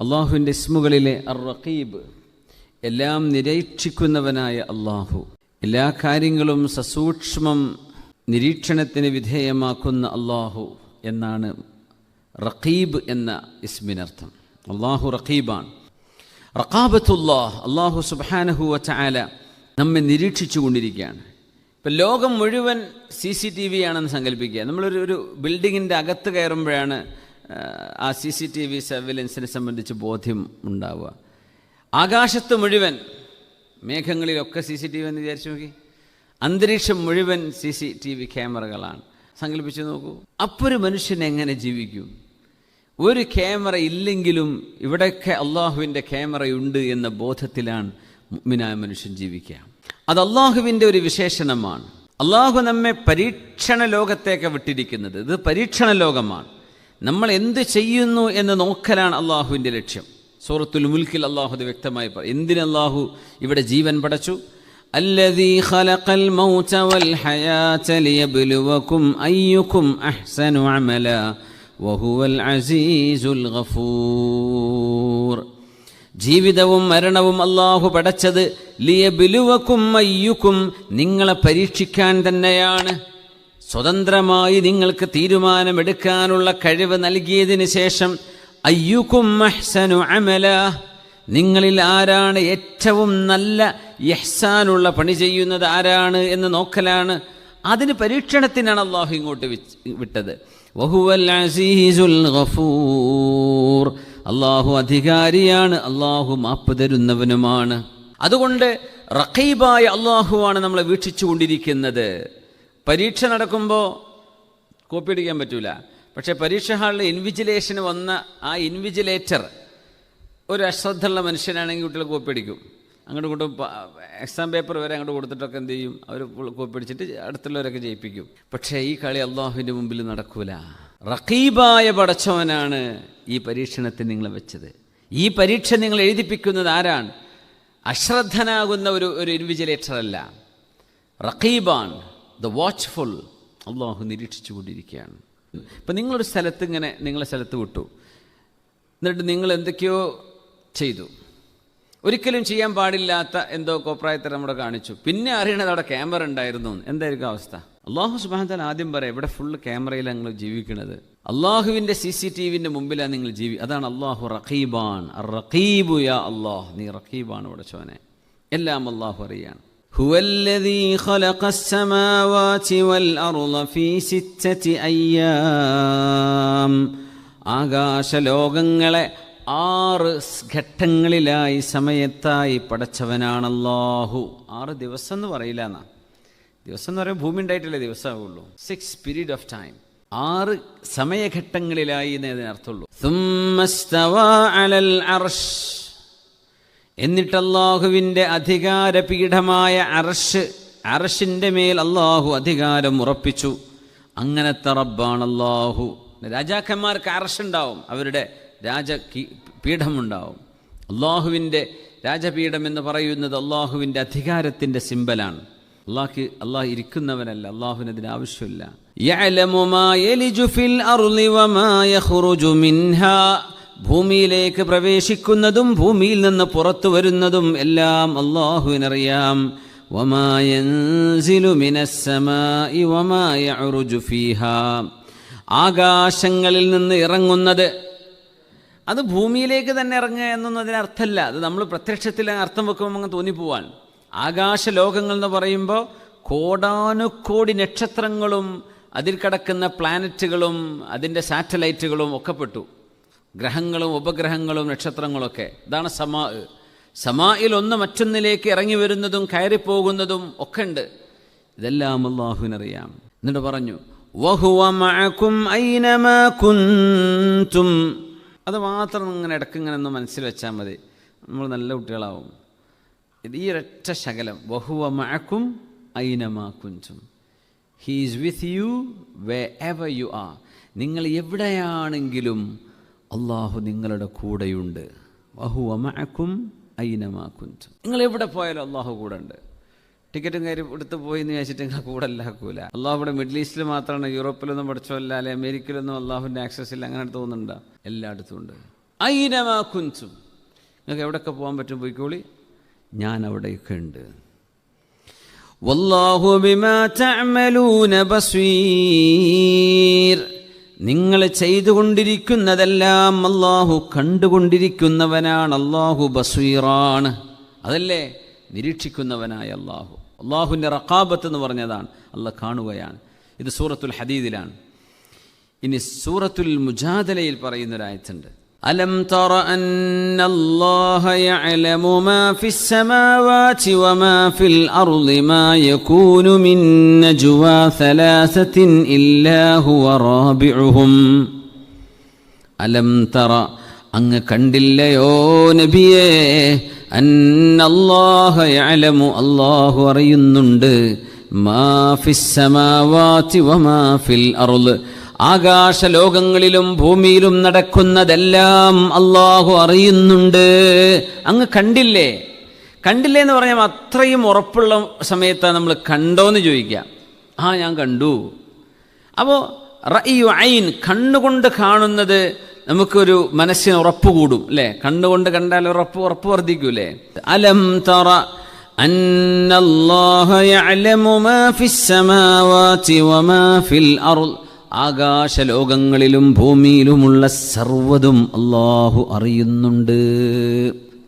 അള്ളാഹുവിന്റെ ഇസ്മുകളിലെ അർ റഖീബ് എല്ലാം നിരീക്ഷിക്കുന്നവനായ അള്ളാഹു. എല്ലാ കാര്യങ്ങളും സസൂക്ഷ്മം നിരീക്ഷണത്തിന് വിധേയമാക്കുന്ന അള്ളാഹു എന്നാണ് റഖീബ് എന്ന ഇസ്മിനർത്ഥം. അള്ളാഹു റഖീബാണ്. റഖാബത്തുല്ലാഹ് അള്ളാഹു സുബാനഹു വച്ചാല നമ്മെ നിരീക്ഷിച്ചു കൊണ്ടിരിക്കുകയാണ് ഇപ്പം ലോകം മുഴുവൻ സി സി ടി വി ആണെന്ന് സങ്കല്പിക്കുക. നമ്മളൊരു ഒരു ബിൽഡിങ്ങിന്റെ അകത്ത് കയറുമ്പോഴാണ് ആ, സി സി ടി വി സർവിലൻസിനെ സംബന്ധിച്ച് ബോധ്യം ഉണ്ടാവുക. ആകാശത്ത് മുഴുവൻ മേഘങ്ങളിലൊക്കെ സി സി ടി വി എന്ന് വിചാരിച്ചു നോക്കി. അന്തരീക്ഷം മുഴുവൻ സി സി ടി വി ക്യാമറകളാണ്. സങ്കല്പിച്ച് നോക്കൂ. അപ്പോൾ ഒരു മനുഷ്യൻ എങ്ങനെ ജീവിക്കും? ഒരു ക്യാമറ ഇല്ലെങ്കിലും ഇവിടെയൊക്കെ അള്ളാഹുവിന്റെ ക്യാമറയുണ്ട് എന്ന ബോധത്തിലാണ് മുഅ്മിനായ മനുഷ്യൻ ജീവിക്കുക. അത് അള്ളാഹുവിന്റെ ഒരു വിശേഷണമാണ്. അള്ളാഹു നമ്മെ പരീക്ഷണ ലോകത്തേക്ക് വിട്ടിരിക്കുന്നത്. ഇത് പരീക്ഷണ ലോകമാണ്. നമ്മൾ എന്ത് ചെയ്യുന്നു എന്ന് നോക്കലാണ് അള്ളാഹുവിന്റെ ലക്ഷ്യം. സൂറത്തുൽ മുൽക്കിൽ അള്ളാഹു അത് വ്യക്തമായി പറയും എന്തിന് അള്ളാഹു ഇവിടെ ജീവൻ പടച്ചു? ഖലഖൽ മൗത വൽ ഹയാത അസീസുൽ ഗഫൂർ. ജീവിതവും മരണവും അള്ളാഹു പടച്ചത് ലിയബിലുവക്കും അയ്യുക്കും നിങ്ങളെ പരീക്ഷിക്കാൻ തന്നെയാണ്. സ്വതന്ത്രമായി നിങ്ങൾക്ക് തീരുമാനമെടുക്കാനുള്ള കഴിവ് നൽകിയതിന് ശേഷം അയ്യുക്കും അഹ്സനു അമല നിങ്ങളിൽ ആരാണ് ഏറ്റവും നല്ല യഹ്സാനുള്ള പണി ചെയ്യുന്നത് ആരാണ് എന്ന് നോക്കലാണ്. അതിന് പരീക്ഷണത്തിനാണ് അള്ളാഹു ഇങ്ങോട്ട് വിട്ടത്. വഹുവൽ അസീസുൽ ഗഫൂർ അള്ളാഹു അധികാരിയാണ് അള്ളാഹു മാപ്പ് തരുന്നവനുമാണ്. അതുകൊണ്ട് റഖീബായ അള്ളാഹുവാണ് നമ്മളെ വീക്ഷിച്ചു കൊണ്ടിരിക്കുന്നത് പരീക്ഷ നടക്കുമ്പോൾ കോപ്പി അടിക്കാൻ പറ്റൂല. പക്ഷേ പരീക്ഷ ഹാളിൽ ഇൻവിജിലേഷന് വന്ന ആ ഇൻവിജിലേറ്റർ ഒരു അശ്രദ്ധയുള്ള മനുഷ്യനാണെങ്കിൽ കുട്ടികൾ കോപ്പി അടിക്കും. അങ്ങോട്ടും ഇങ്ങോട്ടും എക്സാം പേപ്പർ വരെ അങ്ങോട്ട് കൊടുത്തിട്ടൊക്കെ എന്ത് ചെയ്യും? അവർ കോപ്പി അടിച്ചിട്ട് അടുത്തുള്ളവരൊക്കെ ജയിപ്പിക്കും. പക്ഷേ ഈ കളി അള്ളാഹുവിന്റെ മുമ്പിൽ നടക്കൂല. റഖീബായ പടച്ചവനാണ് ഈ പരീക്ഷണത്തിന് നിങ്ങൾ വെച്ചത്. ഈ പരീക്ഷ നിങ്ങൾ എഴുതിപ്പിക്കുന്നത് ആരാണ്? അശ്രദ്ധനാകുന്ന ഒരു ഒരു ഇൻവിജിലേറ്റർ അല്ല റഖീബാണ്. ദ വാച്ച്ഫുൾ അള്ളാഹു നിരീക്ഷിച്ചു കൊണ്ടിരിക്കുകയാണ് ഇപ്പം നിങ്ങളൊരു സ്ഥലത്ത് ഇങ്ങനെ നിങ്ങളെ സ്ഥലത്ത് വിട്ടു. എന്നിട്ട് നിങ്ങൾ എന്തൊക്കെയോ ചെയ്തു. ഒരിക്കലും ചെയ്യാൻ പാടില്ലാത്ത എന്തോ കോപ്രായത്തെ നമ്മുടെ കാണിച്ചു. പിന്നെ അറിയണത് അവിടെ ക്യാമറ ഉണ്ടായിരുന്നു എന്തായിരിക്കും അവസ്ഥ? അള്ളാഹു സുബാനത്താൽ ആദ്യം പറയാം ഇവിടെ ഫുള്ള് ക്യാമറയിലാണ് നിങ്ങൾ ജീവിക്കുന്നത് അള്ളാഹുവിന്റെ സി സി ടി വിന്റെ മുമ്പിലാണ് നിങ്ങൾ ജീവി അതാണ് അള്ളാഹു റഖീബാൻ റഖീബു യാ അള്ളാഹ്. നീ റഖീബാണ് ഇവിടെ ചോനെ. എല്ലാം അള്ളാഹു അറിയാണ്. هو الذي خلق السماوات والأرض في ستة أيام ആകാശലോകങ്ങളെ ആറ് സ് ഘട്ടങ്ങളിലായി സമയത്തായി പടച്ചവനാണ് അല്ലാഹു ആറ് ദിവസം എന്ന് പറയില്ല എന്നാ ദിവസം എന്ന് പറയുമ്പോൾ ഭൂമി ഉണ്ടായിട്ടല്ലേ ദിവസമാവുള്ളൂ സിക്സ് പീരീഡ് ഓഫ് ടൈം ആറ് സമയഘട്ടങ്ങളിലായി എന്നേ അതിനർത്ഥമുള്ളൂ എന്നിട്ടല്ലാഹുവിന്റെ അധികാരപീഠമായ അർഷ് അർഷിന്റെ മേൽ അള്ളാഹു അധികാരം ഉറപ്പിച്ചു. അങ്ങനത്തെ റബ്ബാണ് അള്ളാഹു രാജാക്കന്മാർക്ക് അറഷുണ്ടാവും അവരുടെ രാജ പീഠമുണ്ടാവും. അള്ളാഹുവിന്റെ രാജപീഠം എന്ന് പറയുന്നത് അള്ളാഹുവിന്റെ അധികാരത്തിന്റെ സിമ്പലാണ്. അള്ളാഹ് അള്ളാഹു ഇരിക്കുന്നവനല്ല അള്ളാഹുവിന് അതിന് ആവശ്യമില്ല. ഭൂമിയിലേക്ക് പ്രവേശിക്കുന്നതും ഭൂമിയിൽ നിന്ന് പുറത്തു വരുന്നതും എല്ലാം അള്ളാഹുവിനറിയാം. ആകാശങ്ങളിൽ നിന്ന് ഇറങ്ങുന്നത് അത് ഭൂമിയിലേക്ക് തന്നെ ഇറങ്ങുക എന്നൊന്നും അതിനർത്ഥമല്ല അത് നമ്മൾ പ്രത്യക്ഷത്തിൽ അർത്ഥം വെക്കുമ്പോൾ അങ്ങ് തോന്നിപ്പോവാൻ. ആകാശലോകങ്ങൾ എന്ന് പറയുമ്പോൾ കോടാനുകോടി നക്ഷത്രങ്ങളും അതിൽ കിടക്കുന്ന പ്ലാനറ്റുകളും അതിന്റെ സാറ്റലൈറ്റുകളും ഒക്കെ പെട്ടു. ഗ്രഹങ്ങളും ഉപഗ്രഹങ്ങളും നക്ഷത്രങ്ങളൊക്കെ. ഇതാണ് സമാ സമായിൽ ഒന്ന് മറ്റൊന്നിലേക്ക് ഇറങ്ങി വരുന്നതും കയറിപ്പോകുന്നതും ഒക്കെ ഉണ്ട് ഇതെല്ലാം അള്ളാഹുവിനറിയാം എന്നിട്ട് പറഞ്ഞു അത് മാത്രം ഇങ്ങനെ ഇടയ്ക്ക് ഇങ്ങനെ ഒന്ന് മനസ്സിൽ വെച്ചാൽ മതി. നമ്മൾ നല്ല കുട്ടികളാവും. ഇത് ഈ ഒരൊറ്റ ശകലം. വഹുവ മഴക്കും ഐനമാ കുന്തും. He's with you wherever you are നിങ്ങൾ എവിടെയാണെങ്കിലും അള്ളാഹു നിങ്ങളുടെ കൂടെയുണ്ട്. ഐനമാ കുന്തും. നിങ്ങൾ എവിടെ പോയാലും അള്ളാഹു കൂടെ ഉണ്ട് ടിക്കറ്റും കയറി എടുത്ത് പോയി എന്ന് വിചാരിച്ചിട്ട് നിങ്ങൾ കൂടെ അല്ലാക്കൂല അള്ളാഹു ഇവിടെ മിഡിൽ ഈസ്റ്റിൽ മാത്രമാണ്. യൂറോപ്പിലൊന്നും പഠിച്ചല്ല അല്ലെ അമേരിക്കയിലൊന്നും അള്ളാഹുവിന്റെ ആക്സസ് ഇല്ല അങ്ങനെ തോന്നുന്നുണ്ടോ. എല്ലായിടത്തും ഉണ്ട്. കുൻസും നിങ്ങൾക്ക് എവിടെയൊക്കെ പോകാൻ പറ്റും പോയിക്കോളി. ഞാൻ അവിടെയൊക്കെ ഉണ്ട്. വല്ലാഹു ബിമാ തഅമലൂന ബസീർ. നിങ്ങൾ ചെയ്തുകൊണ്ടിരിക്കുന്നതെല്ലാം അള്ളാഹു കണ്ടുകൊണ്ടിരിക്കുന്നവനാണ്. അള്ളാഹു ബസീറാണ്. അതല്ലേ? നിരീക്ഷിക്കുന്നവനായ അള്ളാഹു അള്ളാഹുവിന്റെ റക്കാബത്ത് എന്ന് പറഞ്ഞതാണ്. അല്ല കാണുകയാണ്. ഇത് സൂറത്തുൽ ഹദീദിലാണ്. ഇനി സൂറത്തുൽ മുജാദലയിൽ പറയുന്നൊരായത്തുണ്ട്. ألم تر أن الله يعلم ما في السماوات وما في الأرض ما يكون من نجوى ثلاثة إلا هو رابعهم ألم تر أن كندل يو نبيه أن الله يعلم الله رينند ما في السماوات وما في الأرض ആകാശലോകങ്ങളിലും ഭൂമിയിലും നടക്കുന്നതെല്ലാം അള്ളാഹു അറിയുന്നുണ്ട്. അങ്ങ് കണ്ടില്ലേ? കണ്ടില്ലേ എന്ന് പറഞ്ഞാൽ അത്രയും ഉറപ്പുള്ള സമയത്താണ് നമ്മൾ കണ്ടോന്ന് ചോദിക്കുക. ആ ഞാൻ കണ്ടു. അപ്പോൾ ഐൻ കണ്ണുകൊണ്ട് കാണുന്നത് നമുക്കൊരു മനസ്സിന് ഉറപ്പ് കൂടും അല്ലേ? കണ്ണുകൊണ്ട് കണ്ടാൽ ഉറപ്പ് ഉറപ്പ് വർദ്ധിക്കൂലേ? അലം തറ അന്നല്ലാഹ യഅലമു മാ ഫിസ് സമാവാതി വമാ ഫിൽ അർദ്. ആകാശലോകങ്ങളിലും ഭൂമിയിലുമുള്ള സർവതും അള്ളാഹു അറിയുന്നുണ്ട്.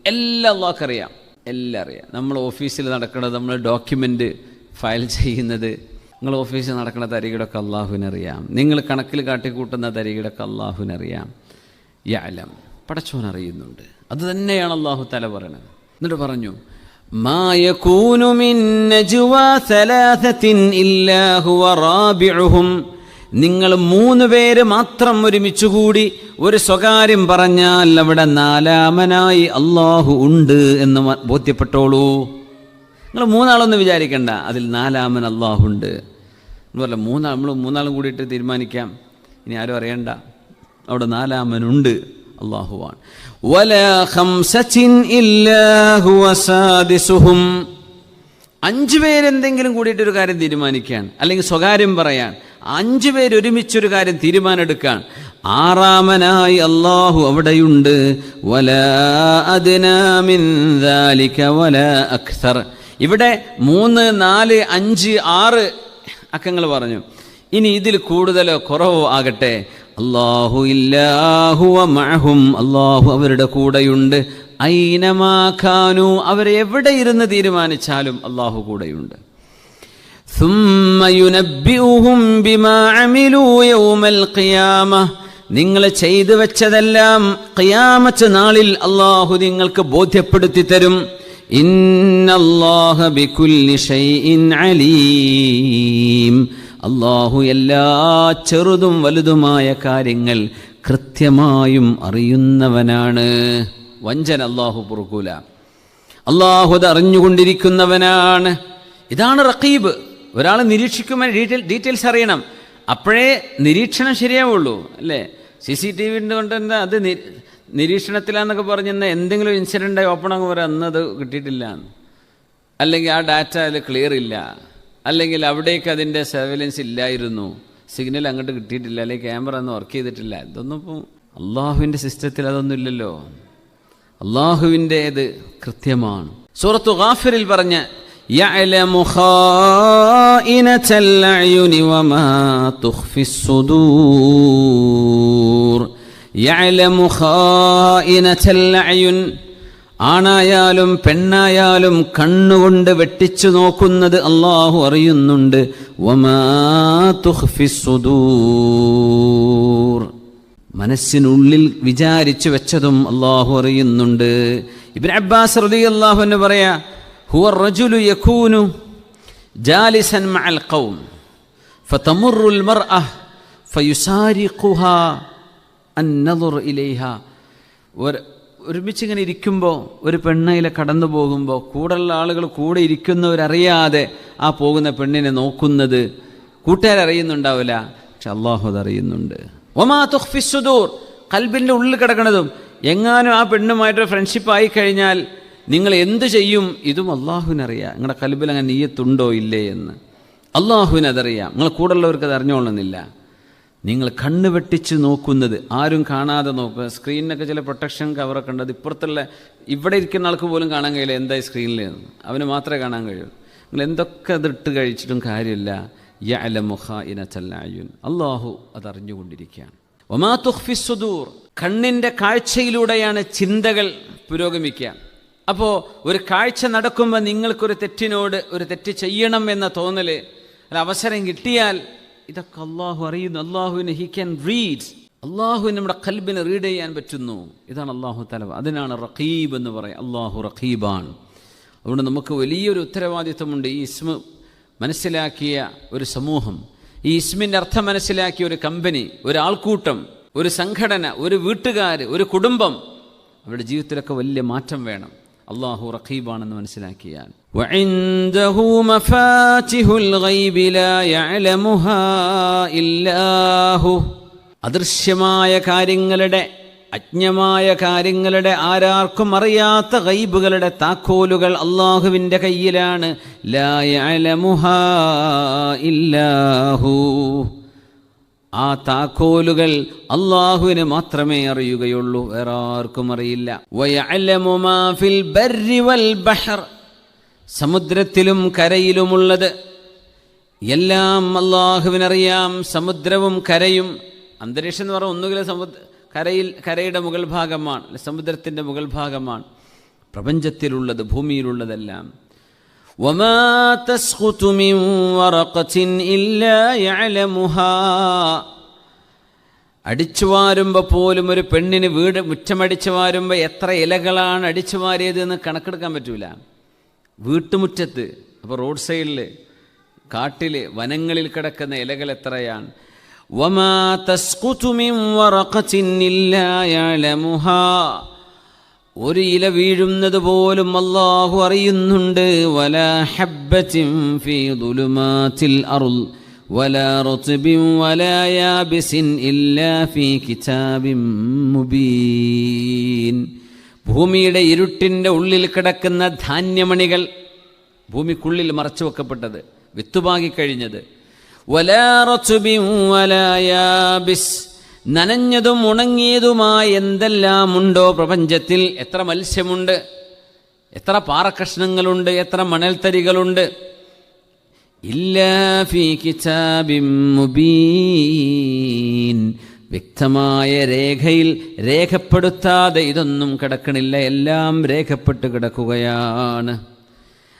എല്ലാം അള്ളാഹ്ക്ക് അറിയാം. എല്ലാം അറിയാം. നമ്മൾ ഓഫീസിൽ നടക്കുന്നത് നമ്മൾ ഡോക്യുമെന്റ് ഫയൽ ചെയ്യുന്നത് നിങ്ങൾ ഓഫീസിൽ നടക്കുന്ന തരികിടൊക്കെ അള്ളാഹുവിനറിയാം നിങ്ങൾ കണക്കിൽ കാട്ടിക്കൂട്ടുന്ന തരികിടൊക്കെ അള്ളാഹുവിനറിയാം യാലം പടച്ചോൻ അറിയുന്നുണ്ട്. അത് തന്നെയാണ് അള്ളാഹു തല പറയണത്. എന്നിട്ട് പറഞ്ഞു ما നിങ്ങൾ മൂന്ന് പേര് മാത്രം ഒരുമിച്ചുകൂടി ഒരു സ്വകാര്യം പറഞ്ഞാൽ അവിടെ നാലാമനായി അള്ളാഹു ഉണ്ട് എന്ന് ബോധ്യപ്പെട്ടോളൂ. നിങ്ങൾ മൂന്നാളൊന്നും വിചാരിക്കണ്ട. അതിൽ നാലാമൻ അള്ളാഹു ഉണ്ട്. അതുപോലെ മൂന്നാൾ നമ്മൾ മൂന്നാളും കൂടിയിട്ട് തീരുമാനിക്കാം. ഇനി ആരും അറിയണ്ട. അവിടെ നാലാമനുണ്ട് അള്ളാഹുവാണ് അഞ്ചു പേരെന്തെങ്കിലും കൂടിയിട്ടൊരു കാര്യം തീരുമാനിക്കുകയാണ് അല്ലെങ്കിൽ സ്വകാര്യം പറയാൻ അഞ്ചു പേര് ഒരുമിച്ചൊരു കാര്യം തീരുമാനമെടുക്കാൻ. ആറാമനായി അള്ളാഹു അവിടെയുണ്ട്. വല അദ്നാമിൻ ദാലിക വല അക്സർ. ഇവിടെ മൂന്ന് നാല് അഞ്ച് ആറ് അക്കങ്ങൾ പറഞ്ഞു. ഇനി ഇതിൽ കൂടുതലോ കുറവോ ആകട്ടെ. അള്ളാഹു ഇല്ലാഹുവ മഅഹും. അള്ളാഹു അവരുടെ കൂടെയുണ്ട്. ഐനമാഖാനു അവരെവിടെ ഇരുന്ന് തീരുമാനിച്ചാലും അള്ളാഹു കൂടെയുണ്ട്. നിങ്ങൾ ചെയ്തു വെച്ചതെല്ലാം ഖിയാമത്ത് നാളിൽ അള്ളാഹു നിങ്ങൾക്ക് ബോധ്യപ്പെടുത്തി തരും. അലീം. അള്ളാഹു എല്ലാ ചെറുതും വലുതുമായ കാര്യങ്ങൾ കൃത്യമായും അറിയുന്നവനാണ്. വഞ്ചന അള്ളാഹു പുറകൂല അള്ളാഹു അത് അറിഞ്ഞുകൊണ്ടിരിക്കുന്നവനാണ്. ഇതാണ് റഖീബ്. ഒരാൾ നിരീക്ഷിക്കുമ്പോൾ ഡീറ്റെയിൽ ഡീറ്റെയിൽസ് അറിയണം. അപ്പോഴേ നിരീക്ഷണം ശരിയാവുള്ളൂ അല്ലേ? സി സി ടി വിന്റെ കൊണ്ട് എന്താ അത് നിരീക്ഷണത്തിലാന്നൊക്കെ പറഞ്ഞെന്ന എന്തെങ്കിലും ഇൻസിഡന്റ് ഓപ്പൺ ആകുമ്പോൾ വരെ അന്ന് അത് കിട്ടിയിട്ടില്ല. അല്ലെങ്കിൽ ആ ഡാറ്റ അതിൽ ക്ലിയർ ഇല്ല. അല്ലെങ്കിൽ അവിടേക്ക് അതിന്റെ സർവൈലൻസ് ഇല്ലായിരുന്നു. സിഗ്നൽ അങ്ങോട്ട് കിട്ടിയിട്ടില്ല. അല്ലെങ്കിൽ ക്യാമറ ഒന്നും വർക്ക് ചെയ്തിട്ടില്ല. ഇതൊന്നും ഇപ്പം അള്ളാഹുവിന്റെ സിസ്റ്റത്തിൽ അതൊന്നും ഇല്ലല്ലോ. അള്ളാഹുവിന്റേത് കൃത്യമാണ്. സൂറത്തു ഗാഫിറിൽ പറഞ്ഞ يعلم خائنة الأعين وما تخفي الصدور يعلم خائنة الأعين ആണായാലും പെണ്ണായാലും കണ്ണുകൊണ്ട് വെട്ടിച്ചു നോക്കുന്നത് അള്ളാഹു അറിയുന്നുണ്ട് വമാ തുഖ്ഫി സുദൂർ മനസ്സിനുള്ളിൽ വിചാരിച്ചു വെച്ചതും അള്ളാഹു അറിയുന്നുണ്ട് ഇബ്ൻ അബ്ബാസ് റതി അള്ളാഹു എന്ന് പറയാ ഹുവ റജുലു യഖൂനു ജാലിസൻ മഅൽ ഖൗം ഫതമുറു المرأة ഫയുസാരിഖുഹാ അന്നദുർ ഇലൈഹ ഒരു ഒരുമിച്ച് ഇങ്ങനെ ഇരിക്കുമ്പോൾ ഒരു പെണ്ണയിലെ കടന്നു പോകുമ്പോൾ കൂടെയുള്ള ആളുകൾ കൂടെ ഇരിക്കുന്നവരറിയാതെ ആ പോകുന്ന പെണ്ണിനെ നോക്കുന്നത് കൂട്ടുകാരറിയുന്നുണ്ടാവില്ല പക്ഷെ അള്ളാഹു അതറിയുന്നുണ്ട് ഒമാ തുഖ്ഫി സുദൂർ കൽബിൻ്റെ ഉള്ളിൽ കിടക്കണതും എങ്ങാനും ആ പെണ്ണുമായിട്ട് ഫ്രണ്ട്ഷിപ്പ് ആയി കഴിഞ്ഞാൽ നിങ്ങൾ എന്ത് ചെയ്യും? ഇതും അള്ളാഹുവിനറിയാം. നിങ്ങളുടെ കൽബിൽ അങ്ങനെ നീയത്തുണ്ടോ ഇല്ലേ എന്ന്. അള്ളാഹുവിനതറിയാം. നിങ്ങൾ കൂടുള്ളവർക്ക് അത് അറിഞ്ഞോളുന്നില്ല നിങ്ങൾ കണ്ണ് വെട്ടിച്ച് നോക്കുന്നത് ആരും കാണാതെ നോക്കുക. സ്ക്രീനിനൊക്കെ ചില പ്രൊട്ടക്ഷൻ കവറൊക്കെ ഉണ്ട്. അത് ഇപ്പുറത്തുള്ള ഇവിടെ ഇരിക്കുന്ന ആൾക്ക് പോലും കാണാൻ കഴിയില്ല എന്തായി സ്ക്രീനിൽ അവന് മാത്രമേ കാണാൻ കഴിയൂ. നിങ്ങൾ എന്തൊക്കെ അതിട്ട് കഴിച്ചിട്ടും കാര്യമില്ല. യ അലമുഹ ഇന ചല്ലായുൻ അള്ളാഹു അതറിഞ്ഞുകൊണ്ടിരിക്കുകയാണ് ഒമാ തുഹ്ഫിസുദൂർ കണ്ണിന്റെ കാഴ്ചയിലൂടെയാണ് ചിന്തകൾ പുരോഗമിക്കുക. അപ്പോൾ ഒരു കാഴ്ച നടക്കുമ്പോൾ നിങ്ങൾക്കൊരു തെറ്റിനോട് ഒരു തെറ്റ് ചെയ്യണം എന്ന തോന്നൽ ഒരു അവസരം കിട്ടിയാൽ ഇതൊക്കെ അള്ളാഹു അറിയുന്നു. അള്ളാഹുവിന് ഹി ക്യാൻ റീഡ് അള്ളാഹുവിന് നമ്മുടെ കൽബിന് റീഡ് ചെയ്യാൻ പറ്റുന്നു. ഇതാണ് അള്ളാഹു തലവ് അതിനാണ് റഖീബ് എന്ന് പറയും. അള്ളാഹു റഖീബാണ്. അതുകൊണ്ട് നമുക്ക് വലിയൊരു ഉത്തരവാദിത്വമുണ്ട് ഈ ഇസ്മ മനസ്സിലാക്കിയ ഒരു സമൂഹം. ഈ ഇസ്മിന്റെ അർത്ഥം മനസ്സിലാക്കിയ ഒരു കമ്പനി ഒരാൾക്കൂട്ടം ഒരു സംഘടന ഒരു വീട്ടുകാർ ഒരു കുടുംബം. അവരുടെ ജീവിതത്തിലൊക്കെ വലിയ മാറ്റം വേണം. അള്ളാഹു റഖീബാണെന്ന് മനസ്സിലാക്കിയാൽ وعنده مفاتح الغيب لا يعلمها إلا هو അദൃശ്യമായ കാര്യങ്ങളുടെ അജ്ഞമായ കാര്യങ്ങളുടെ ആരാർക്കും അറിയാത്ത ഗൈബുകളുടെ താക്കോലുകൾ അള്ളാഹുവിൻ്റെ കയ്യിലാണ് ലാ യഅലമുഹാ ഇല്ലാഹു ആ താക്കോലുകൾ അള്ളാഹുവിന് മാത്രമേ അറിയുകയുള്ളൂ. വേറെ ആർക്കും അറിയില്ല. സമുദ്രത്തിലും കരയിലുമുള്ളത്. എല്ലാം അള്ളാഹുവിനറിയാം. സമുദ്രവും കരയും. അന്തരീക്ഷം എന്ന് പറഞ്ഞാൽ ഒന്നുകിൽ സമുദ്ര കരയിൽ കരയുടെ മുകൾ ഭാഗമാണ്. സമുദ്രത്തിന്റെ മുകൾ ഭാഗമാണ്. പ്രപഞ്ചത്തിലുള്ളത് ഭൂമിയിലുള്ളതെല്ലാം. وما تسقط من ورقة إلا يعلمها അടിച്ചു വാരുമ്പോൾ പോലും ഒരു പെണ്ണിന് വീട് മുറ്റമടിച്ചു വാരുമ്പോൾ എത്ര ഇലകളാണ് അടിച്ചു വാരിയത് എന്ന് കണക്കെടുക്കാൻ പറ്റൂല വീട്ടുമുറ്റത്ത് അപ്പോൾ റോഡ് സൈഡിൽ കാട്ടിൽ വനങ്ങളിൽ കിടക്കുന്ന ഇലകൾ എത്രയാണ് وما تسقط من ورقة إلا يعلمها ഒരു ഇല വീഴുന്നത് പോലും അള്ളാഹു അറിയുന്നുണ്ട്. വല ഹബ്ബത്തിൻ ഫീ വല റുത്ബിൻ വല യാബിസിൻ ഇല്ലാ ഫീ മുബീൻ. ഭൂമിയുടെ ഇരുട്ടിന്റെ ഉള്ളിൽ കിടക്കുന്ന ധാന്യമണികൾ ഭൂമിക്കുള്ളിൽ മറച്ചു വെക്കപ്പെട്ടത് വിത്തുപാകിക്കഴിഞ്ഞത് വല റുത്ബിൻ വല നനഞ്ഞതും ഉണങ്ങിയതുമായ എന്തെല്ലാമുണ്ടോ പ്രപഞ്ചത്തിൽ? എത്ര മത്സ്യമുണ്ട്? എത്ര പാറക്കഷ്ണങ്ങളുണ്ട്? എത്ര മണൽത്തരികളുണ്ട്? മുബീൻ. വ്യക്തമായ രേഖയിൽ രേഖപ്പെടുത്താതെ ഇതൊന്നും കിടക്കണില്ല. എല്ലാം രേഖപ്പെട്ട് കിടക്കുകയാണ്.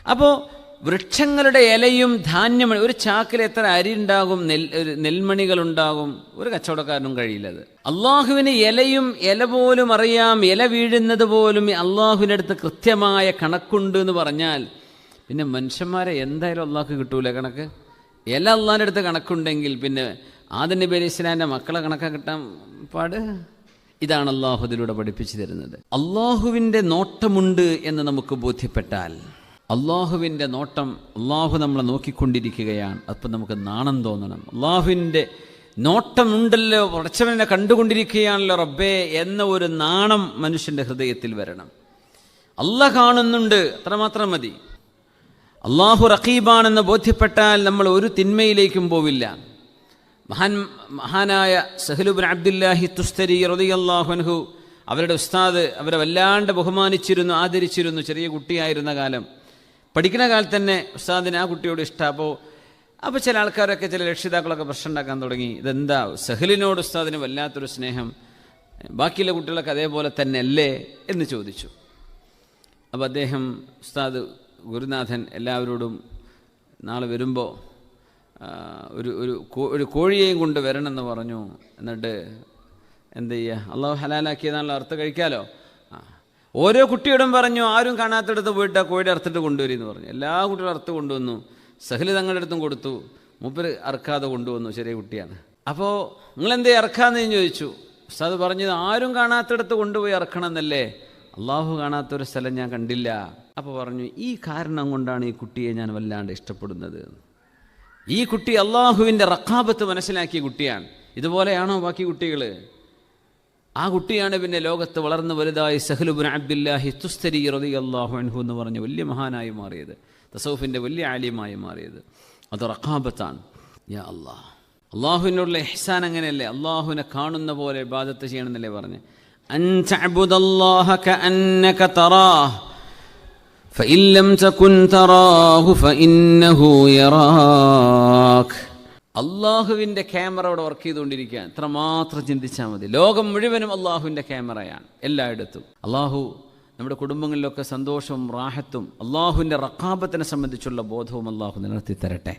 അപ്പോൾ വൃക്ഷങ്ങളുടെ ഇലയും ധാന്യമണി ഒരു ചാക്കിൽ എത്ര അരി ഉണ്ടാകും? നെൽ നെൽമണികൾ ഉണ്ടാകും? ഒരു കച്ചവടക്കാരനും കഴിയില്ലത് അള്ളാഹുവിന് ഇലയും ഇല പോലും അറിയാം. ഇല വീഴുന്നത് പോലും അള്ളാഹുവിന്റെ അടുത്ത് കൃത്യമായ കണക്കുണ്ട് എന്ന് പറഞ്ഞാൽ പിന്നെ മനുഷ്യന്മാരെ എന്തായാലും അള്ളാഹ്ക്ക് കിട്ടൂല കണക്ക്? ഇല അള്ളാഹിന്റെ അടുത്ത് കണക്കുണ്ടെങ്കിൽ പിന്നെ ആദം നബി അലൈഹി ഇസ്ലാമിന്റെ മക്കളെ കണക്കാ കിട്ടാൻ പാട്? ഇതാണ് അള്ളാഹു ഇതിലൂടെ പഠിപ്പിച്ചു തരുന്നത്. അള്ളാഹുവിന്റെ നോട്ടമുണ്ട് എന്ന് നമുക്ക് ബോധ്യപ്പെട്ടാൽ അള്ളാഹുവിന്റെ നോട്ടം അള്ളാഹു നമ്മളെ നോക്കിക്കൊണ്ടിരിക്കുകയാണ്. അപ്പം നമുക്ക് നാണം തോന്നണം. അള്ളാഹുവിന്റെ നോട്ടമുണ്ടല്ലോ പടച്ചവനെ കണ്ടുകൊണ്ടിരിക്കുകയാണല്ലോ റബ്ബേ എന്ന ഒരു നാണം മനുഷ്യന്റെ ഹൃദയത്തിൽ വരണം. അല്ല കാണുന്നുണ്ട് അത്രമാത്രം മതി. അള്ളാഹു റഖീബാണെന്ന് ബോധ്യപ്പെട്ടാൽ നമ്മൾ ഒരു തിന്മയിലേക്കും പോവില്ല. മഹാൻ മഹാനായ സഹലുബിൻ അബ്ദുല്ലാഹി തുസ്തരി റതിയല്ലാഹുൻഹു അവരുടെ ഉസ്താദ് അവരെ വല്ലാണ്ട് ബഹുമാനിച്ചിരുന്നു ആദരിച്ചിരുന്നു ചെറിയ കുട്ടിയായിരുന്ന കാലം. പഠിക്കുന്ന കാലത്ത് തന്നെ ഉസ്താദിന് ആ കുട്ടിയോട് ഇഷ്ടം. അപ്പോൾ അപ്പോൾ ചില ആൾക്കാരൊക്കെ ചില രക്ഷിതാക്കളൊക്കെ പ്രശ്നം ഉണ്ടാക്കാൻ തുടങ്ങി. ഇതെന്താ? സഹലിനോട് ഉസ്താദിന് വല്ലാത്തൊരു സ്നേഹം. ബാക്കിയുള്ള കുട്ടികളൊക്കെ അതേപോലെ തന്നെ അല്ലേ എന്ന് ചോദിച്ചു. അപ്പോൾ അദ്ദേഹം ഉസ്താദ് ഗുരുനാഥൻ എല്ലാവരോടും നാളെ വരുമ്പോൾ ഒരു ഒരു ഒരു കോഴിയെയും കൊണ്ട് വരണമെന്ന് പറഞ്ഞു. എന്നിട്ട് എന്ത് ചെയ്യുക അള്ളാഹു ഹലാലാക്കിയതാണല്ലോ അർത്ഥം കഴിക്കാലോ? ആ ഓരോ കുട്ടിയോടും പറഞ്ഞു ആരും കാണാത്തടത്ത് പോയിട്ട് ആ കോഴിയുടെ അറുത്തിട്ട് കൊണ്ടുവരുമെന്ന് പറഞ്ഞു. എല്ലാ കുട്ടികളും അറുത്ത് കൊണ്ടുവന്നു. സഹലി തങ്ങളുടെ അടുത്തും കൊടുത്തു. മൂപ്പര് അറക്കാതെ കൊണ്ടുവന്നു ചെറിയ കുട്ടിയാണ്. അപ്പോൾ നിങ്ങളെന്തേ അറക്കാന്ന് ഞാൻ ചോദിച്ചു. ഉസ്താദ് പറഞ്ഞത് ആരും കാണാത്തടത്ത് കൊണ്ടുപോയി അറക്കണം എന്നല്ലേ അള്ളാഹു കാണാത്തൊരു സ്ഥലം ഞാൻ കണ്ടില്ല. അപ്പോൾ പറഞ്ഞു ഈ കാരണം കൊണ്ടാണ് ഈ കുട്ടിയെ ഞാൻ വല്ലാണ്ട് ഇഷ്ടപ്പെടുന്നത്. ഈ കുട്ടി അള്ളാഹുവിന്റെ റക്കാബത്ത് മനസ്സിലാക്കിയ കുട്ടിയാണ്. ഇതുപോലെയാണോ ബാക്കി കുട്ടികൾ ആ കുട്ടിയാണ് പിന്നെ ലോകത്ത് വളർന്ന് വലുതായി സഹലുബുൻ അബ്ദുല്ലാഹി തുസ്തരി റതി അള്ളാഹു അൻഹു എന്ന് പറഞ്ഞ് വലിയ മഹാനായി മാറിയത് തസൗഫിൻ്റെ വലിയ ആലിമായി മാറിയത് അത് റക്കാബത്താണ് യാ അള്ളാഹ് അള്ളാഹുവിനോടുള്ള ഇഹ്സാൻ അങ്ങനെയല്ലേ അള്ളാഹുവിനെ കാണുന്ന പോലെ ഇബാദത്ത് ചെയ്യണമെന്നല്ലേ പറഞ്ഞ് അൻ തഅബുദല്ലാഹ കഅന്നക തറാഹ് فإن لم تكن تراه فإنه يراك അള്ളാഹുവിന്റെ ക്യാമറ അവിടെ വർക്ക് ചെയ്തുകൊണ്ടിരിക്കുക എത്രമാത്രം ചിന്തിച്ചാൽ മതി. ലോകം മുഴുവനും അള്ളാഹുവിന്റെ ക്യാമറയാണ്. എല്ലായിടത്തും. അള്ളാഹു നമ്മുടെ കുടുംബങ്ങളിലൊക്കെ സന്തോഷവും റാഹത്തും അള്ളാഹുവിന്റെ റക്കാബത്തിനെ സംബന്ധിച്ചുള്ള ബോധവും അള്ളാഹു നിലനിർത്തി തരട്ടെ.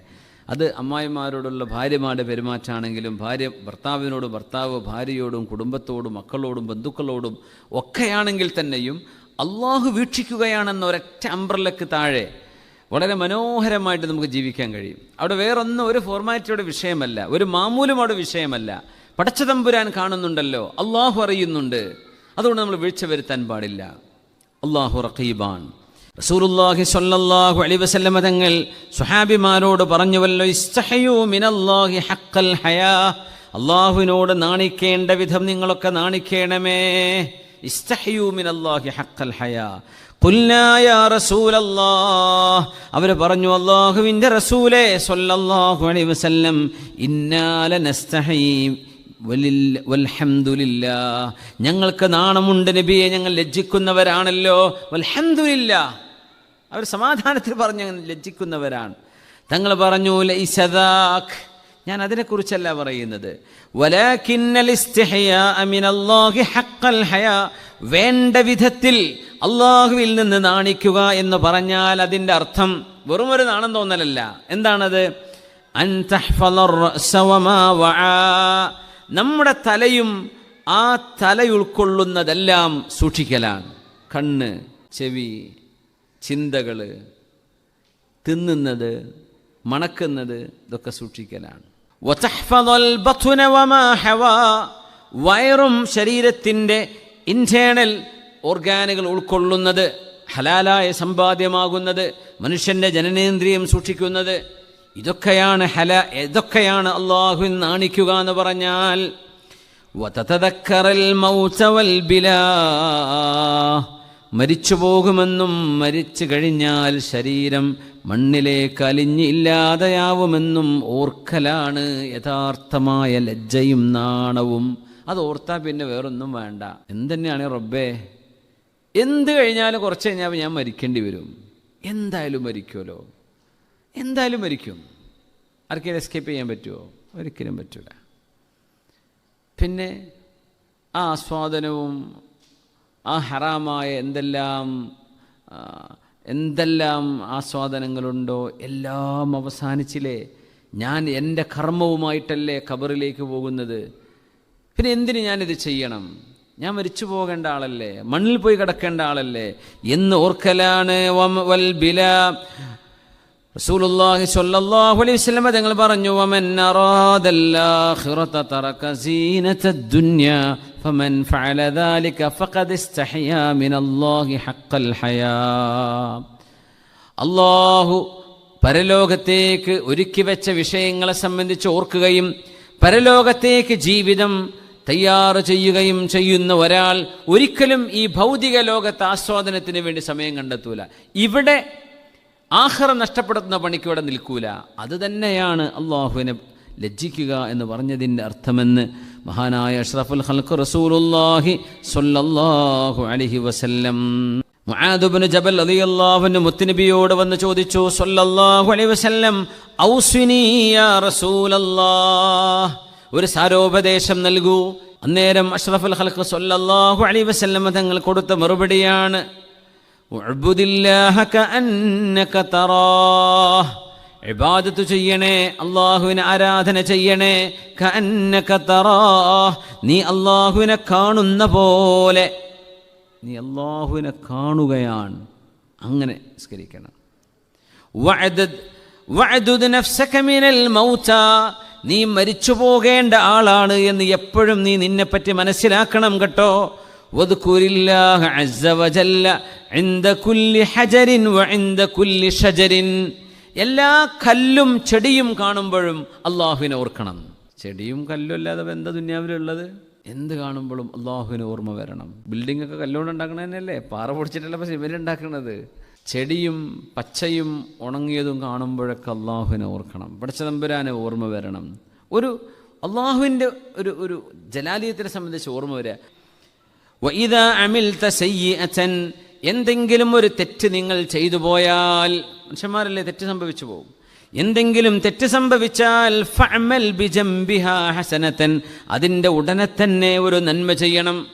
അത് അമ്മായിമാരോടുള്ള ഭാര്യമാരുടെ പെരുമാറ്റമാണെങ്കിലും ഭാര്യ ഭർത്താവിനോട് ഭർത്താവ് ഭാര്യയോടും കുടുംബത്തോടും മക്കളോടും ബന്ധുക്കളോടും ഒക്കെയാണെങ്കിൽ തന്നെയും അള്ളാഹു വീക്ഷിക്കുകയാണെന്ന ഒരൊറ്റ അംബ്രലക്ക് താഴെ വളരെ മനോഹരമായിട്ട് നമുക്ക് ജീവിക്കാൻ കഴിയും. അവിടെ വേറൊന്നും ഒരു ഫോർമാലിറ്റിയുടെ വിഷയമല്ല. ഒരു മാമൂലും അവിടെ വിഷയമല്ല. പടച്ചതമ്പുരാൻ കാണുന്നുണ്ടല്ലോ. അള്ളാഹു അറിയുന്നുണ്ട്. അതുകൊണ്ട് നമ്മൾ വീഴ്ച വരുത്താൻ പാടില്ല. അള്ളാഹു റഖീബാൻ. റസൂലുള്ളാഹി സ്വല്ലല്ലാഹു അലൈഹി വസല്ലമ തങ്ങൾ സുഹാബിമാരോട് പറഞ്ഞുവല്ലോ ഇസ്തഹയൂ മിനല്ലാഹി ഹഖൽ ഹയാ. അള്ളാഹുവിനോട് നാണിക്കേണ്ട വിധം നിങ്ങളൊക്കെ നാണിക്കേണമേ. ഇസ്തഹയൂ മിനല്ലാഹി ഹഖൽ ഹയാ. ഖുൽനാ യാ റസൂലല്ലാഹ്. അവർ പറഞ്ഞു അള്ളാഹുവിന്റെ റസൂലേ സൊല്ലാഹു അലൈഹി വസല്ലം ഇന്നാ ലനസ്തഹീ വലില്ല- വൽഹംദുലില്ലാ ഞങ്ങൾക്ക് നാണമുണ്ട് നബിയെ ഞങ്ങൾ ലജ്ജിക്കുന്നവരാണല്ലോ. വൽഹംദുലില്ലാ അവർ സമാധാനത്തിൽ പറഞ്ഞു ലജ്ജിക്കുന്നവരാണ്. തങ്ങൾ പറഞ്ഞു ലൈസദാഖ്. ഞാൻ അതിനെക്കുറിച്ചല്ല പറയുന്നത്. വേണ്ട വിധത്തിൽ അള്ളാഹുവിൽ നിന്ന് നാണിക്കുക എന്ന് പറഞ്ഞാൽ അതിന്റെ അർത്ഥം വെറും ഒരു നാണം തോന്നലല്ല. എന്താണത്? നമ്മുടെ തലയും ആ തല ഉൾക്കൊള്ളുന്നതെല്ലാം സൂക്ഷിക്കലാണ്. കണ്ണ് ചെവി ചിന്തകൾ തിന്നുന്നത് മണക്കുന്നത് ഇതൊക്കെ സൂക്ഷിക്കലാണ്. വയറും ശരീരത്തിന്റെ ഇന്റേണൽ ഓർഗാനുകൾ ഉൾക്കൊള്ളുന്നത് ഹലാലായ സമ്പാദ്യമാകുന്നത് മനുഷ്യന്റെ ജനനേന്ദ്രിയം സൂക്ഷിക്കുന്നത് ഇതൊക്കെയാണ് ഹല ഇതൊക്കെയാണ് അള്ളാഹു നാണിക്കുക എന്ന് പറഞ്ഞാൽ വതതക്കറൽ മൗസവൽ ബിലാ. മരിച്ചു പോകുമെന്നും മരിച്ചു കഴിഞ്ഞാൽ ശരീരം മണ്ണിലേക്ക് അലിഞ്ഞ് ഇല്ലാതെയാവുമെന്നും ഓർക്കലാണ് യഥാർത്ഥമായ ലജ്ജയും നാണവും. അത് ഓർത്താൽ പിന്നെ വേറൊന്നും വേണ്ട. എന്തുതന്നെയാണ് റബ്ബേ? എന്ത് കഴിഞ്ഞാലും കുറച്ച് കഴിഞ്ഞാൽ ഞാൻ മരിക്കേണ്ടി വരും. എന്തായാലും മരിക്കുമല്ലോ എന്തായാലും മരിക്കും. ആർക്കെങ്കിലും എസ്കേപ്പ് ചെയ്യാൻ പറ്റുമോ ഒരിക്കലും പറ്റില്ല പിന്നെ ആ ആസ്വാദനവും ആ ഹറാമായ എന്തെല്ലാം എന്തെല്ലാം ആസ്വാദനങ്ങളുണ്ടോ എല്ലാം അവസാനിച്ചില്ലേ? ഞാൻ എന്റെ കർമ്മവുമായിട്ടല്ലേ ഖബറിലേക്ക് പോകുന്നത്. പിന്നെ എന്തിന് ഞാനിത് ചെയ്യണം? ഞാൻ മരിച്ചു പോകേണ്ട ആളല്ലേ? മണ്ണിൽ പോയി കിടക്കേണ്ട ആളല്ലേ? എന്ന് ഓർക്കലാണ് റസൂലുള്ളാഹി അലൈഹി വസല്ലം തങ്ങൾ പറഞ്ഞു ആഖിറത ഫമൻ ذلك فقد استحيا من الله حق الحياة. الله പരലോകത്തേക്ക് ഒരുക്കി വെച്ച വിഷയങ്ങളെ സംബന്ധിച്ച് ഓർക്കുകയും പരലോകത്തേക്ക് ജീവിതം തയ്യാർ ചെയ്യുകയും ചെയ്യുന്ന ഒരാൾ ഒരിക്കലും ഈ ഭൗതിക ലോകത്തെ ആസ്വാദനത്തിന് വേണ്ടി സമയം കണ്ടെത്തൂല. ഇവിടെ ആഹ്റം നഷ്ടപ്പെടുത്തുന്ന പണിക്ക് ഇവിടെ നിൽക്കൂല. അത് തന്നെയാണ് അള്ളാഹുവിനെ ലജ്ജിക്കുക എന്ന് പറഞ്ഞതിന്റെ അർത്ഥമെന്ന് മഹാനായ അഷ്റഫുൽ ഖൽഖ് റസൂലുള്ളാഹി സ്വല്ലല്ലാഹു അലൈഹി വസല്ലം. മുആദുബ്നു ജബൽ റളിയല്ലാഹുവിന് മുത്തുനബിയോട് വന്ന് ചോദിച്ചു സ്വല്ലല്ലാഹു അലൈഹി വസല്ലം ഔസ്വിനി യാ റസൂലല്ലാഹ്? ഒരു സാരോപദേശം നൽകൂ. അന്നേരം അഷ്റഫുൽ ഖൽഖ് സ്വല്ലല്ലാഹു അലൈഹി വസല്ലം തങ്ങൾ കൊടുത്ത മറുപടിയാണ് ഉഅ്ബുദില്ലാഹ കഅന്നക തറാഹ്. ഇബാദത്ത് ചെയ്യണേ അള്ളാഹുവിനെ ആരാധന ചെയ്യണേ കഅന്നക തറാഹ് നീ അള്ളാഹുവിനെ കാണുന്ന പോലെ നീ അള്ളാഹുവിനെ കാണുകയാണ് അങ്ങനെ സ്കരിക്കണം വഅദദ് വഅദുദ് നഫ്സക മിനൽ മൗത നീ മരിച്ചു പോകേണ്ട ആളാണ് എന്ന് എപ്പോഴും നീ നിന്നെപ്പറ്റി മനസ്സിലാക്കണം കേട്ടോ വദ്കുരില്ലാഹ അസ്സ വജല്ല عند كل حجر وعند كل شجر എല്ലാ കല്ലും ചെടിയും കാണുമ്പോഴും അള്ളാഹുവിനെ ഓർക്കണം. ചെടിയും കല്ലും അല്ലാതെ എന്താ ദുന്യാവിലുള്ളത്? എന്ത് കാണുമ്പോഴും അള്ളാഹുവിന് ഓർമ്മ വരണം. ബിൽഡിംഗ് ഒക്കെ കല്ലുകൊണ്ട് ഉണ്ടാക്കണ തന്നെയല്ലേ? പാറ പൊടിച്ചിട്ടല്ല പക്ഷെ ഇവർ ഉണ്ടാക്കുന്നത് ചെടിയും പച്ചയും ഉണങ്ങിയതും കാണുമ്പോഴൊക്കെ അള്ളാഹുവിനെ ഓർക്കണം. പടച്ചതമ്പുരാനെ ഓർമ്മ വരണം. ഒരു അള്ളാഹുവിന്റെ ഒരു ഒരു ജലാലയത്തിനെ സംബന്ധിച്ച് ഓർമ്മ വരിക വൈദ സയ്യിഅതൻ എന്തെങ്കിലും ഒരു തെറ്റ് നിങ്ങൾ ചെയ്തു പോയാൽ മനുഷ്യന്മാരല്ലേ തെറ്റ് സംഭവിച്ചു പോകും? എന്തെങ്കിലും തെറ്റ് സംഭവിച്ചാൽ ഫഅമൽ ബിജംബിഹാ ഹസനത്തൻ അതിന്റെ ഉടനെ തന്നെ ഒരു നന്മ ചെയ്യണം.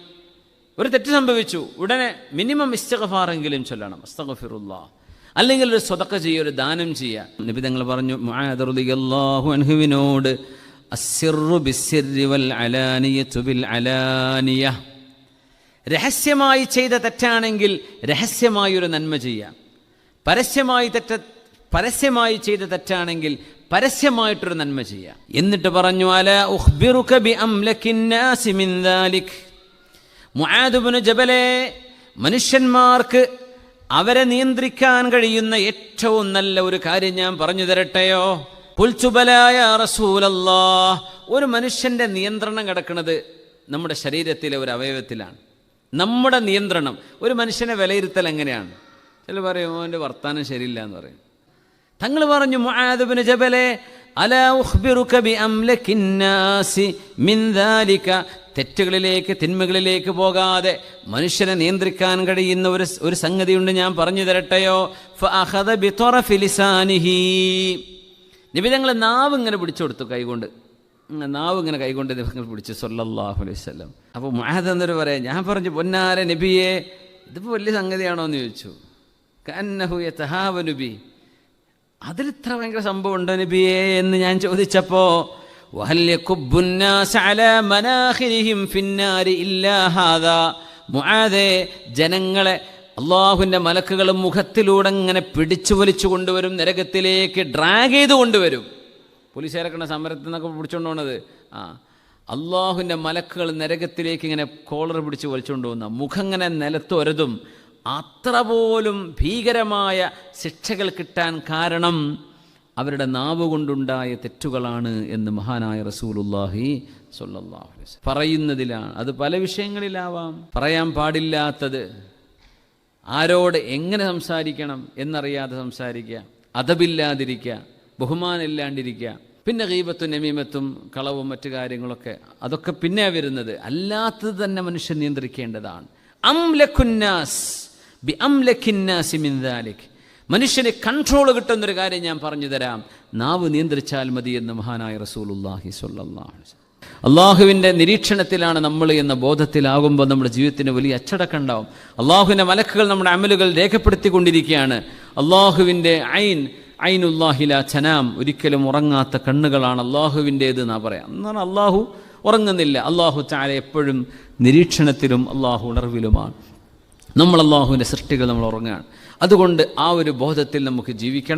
ഒരു തെറ്റ് സംഭവിച്ചു ഉടനെ മിനിമം ഇസ്തഗഫാറെങ്കിലും ചൊല്ലണം അസ്തഗഫിറുല്ലാ. അല്ലെങ്കിൽ ഒരു സ്വതക്ക ചെയ്യുക ഒരു ദാനം ചെയ്യുക. നബി തങ്ങൾ പറഞ്ഞു റളിയല്ലാഹു അൻഹുവിനോട് രഹസ്യമായി ചെയ്ത തെറ്റാണെങ്കിൽ രഹസ്യമായി ഒരു നന്മ ചെയ്യാം പരസ്യമായി തെറ്റ പരസ്യമായി ചെയ്ത തെറ്റാണെങ്കിൽ പരസ്യമായിട്ടൊരു നന്മ ചെയ്യാം. എന്നിട്ട് പറഞ്ഞു അല ജബലെ മനുഷ്യന്മാർക്ക് അവരെ നിയന്ത്രിക്കാൻ കഴിയുന്ന ഏറ്റവും നല്ല ഒരു കാര്യം ഞാൻ പറഞ്ഞു തരട്ടെയോ? പുൽച്ചുബലായ റസൂലല്ലാ ഒരു മനുഷ്യന്റെ നിയന്ത്രണം കിടക്കുന്നത് നമ്മുടെ ശരീരത്തിലെ ഒരു അവയവത്തിലാണ്. നമ്മുടെ നിയന്ത്രണം ഒരു മനുഷ്യനെ വിലയിരുത്തൽ എങ്ങനെയാണ്? ചില പറയും അവന്റെ വർത്താനം ശരിയില്ല എന്ന് പറയും. തങ്ങൾ പറഞ്ഞു മുആദുബ്നു ജബലെ തെറ്റുകളിലേക്ക് തിന്മകളിലേക്ക് പോകാതെ മനുഷ്യനെ നിയന്ത്രിക്കാൻ കഴിയുന്ന ഒരു ഒരു സംഗതിയുണ്ട് ഞാൻ പറഞ്ഞു തരട്ടെയോ? നിബിതങ്ങളെ നാവ് ഇങ്ങനെ പിടിച്ചു കൊടുത്തു കൈകൊണ്ട്. നാവ് ഇങ്ങനെ കൈകൊണ്ട് നിങ്ങൾ പിടിച്ചു സൊല്ലാഹു അലൈഹി വസല്ലം. അപ്പോൾ മുആദ് എന്നൊരു പറയാം ഞാൻ പറഞ്ഞു പൊന്നാര നബിയെ ഇതിപ്പോൾ വലിയ സംഗതിയാണോ എന്ന് ചോദിച്ചു. കന്നഹു യത്തഹാവ നബി അതിലിത്ര ഭയങ്കര സംഭവം ഉണ്ടോ നബിയെ എന്ന് ഞാൻ ചോദിച്ചപ്പോൾ ജനങ്ങളെ അള്ളാഹുവിന്റെ മലക്കുകൾ മുഖത്തിലൂടെ ഇങ്ങനെ പിടിച്ചു വലിച്ചു കൊണ്ടുവരും നരകത്തിലേക്ക് ഡ്രാഗ് ചെയ്ത് കൊണ്ടുവരും. പോലീസുകാരൊക്കെ സമരത്തിൽ നിന്നൊക്കെ പിടിച്ചുകൊണ്ട് പോണത്? ആ. അള്ളാഹുവിന്റെ മലക്കുകൾ നരകത്തിലേക്ക് ഇങ്ങനെ കോളർ പിടിച്ച് വലിച്ചുകൊണ്ട് പോകുന്ന മുഖം ഇങ്ങനെ നിലത്തൊരതും അത്ര പോലും ഭീകരമായ ശിക്ഷകൾ കിട്ടാൻ കാരണം അവരുടെ നാവ് കൊണ്ടുണ്ടായ തെറ്റുകളാണ് എന്ന് മഹാനായ റസൂലുല്ലാഹി സൊല്ലാഹു പറയുന്നതിലാണ്. അത് പല വിഷയങ്ങളിലാവാം. പറയാൻ പാടില്ലാത്തത് ആരോട് എങ്ങനെ സംസാരിക്കണം എന്നറിയാതെ സംസാരിക്കുക അതബില്ലാതിരിക്കുക ബഹുമാനമില്ലാണ്ടിരിക്കുക പിന്നെ ഗീബത്തും നമീമത്തും കളവും മറ്റു കാര്യങ്ങളൊക്കെ അതൊക്കെ പിന്നെ വരുന്നത്. അല്ലാത്തത് തന്നെ മനുഷ്യൻ നിയന്ത്രിക്കേണ്ടതാണ്. അംലഖുന്നാസ് ബി അംലഖിന്നാസി മിൻ ദാലിക്. മനുഷ്യന് കൺട്രോൾ കിട്ടുന്നൊരു കാര്യം ഞാൻ പറഞ്ഞു തരാം. നാവ് നിയന്ത്രിച്ചാൽ മതി എന്ന് മഹാനായ റസൂലുല്ലാഹി വസല്ലം. അള്ളാഹുവിന്റെ നിരീക്ഷണത്തിലാണ് നമ്മൾ എന്ന ബോധത്തിലാകുമ്പോൾ നമ്മുടെ ജീവിതത്തിന് വലിയ അച്ചടക്കം ഉണ്ടാവും. അള്ളാഹുവിന്റെ മലക്കുകൾ നമ്മുടെ അമലുകൾ രേഖപ്പെടുത്തിക്കൊണ്ടിരിക്കുകയാണ്. അള്ളാഹുവിന്റെ ഐൻ ഐനുല്ലാഹില ചനാം ഒരിക്കലും ഉറങ്ങാത്ത കണ്ണുകളാണ് അള്ളാഹുവിന്റേത് എന്നാ പറയാം. എന്നാണ് അള്ളാഹു ഉറങ്ങുന്നില്ല. അള്ളാഹു ചാല എപ്പോഴും നിരീക്ഷണത്തിലും അള്ളാഹു ഉണർവിലുമാണ്. നമ്മൾ അള്ളാഹുവിന്റെ സൃഷ്ടികൾ നമ്മൾ ഉറങ്ങുകയാണ്. അതുകൊണ്ട് ആ ഒരു ബോധത്തിൽ നമുക്ക് ജീവിക്കണം.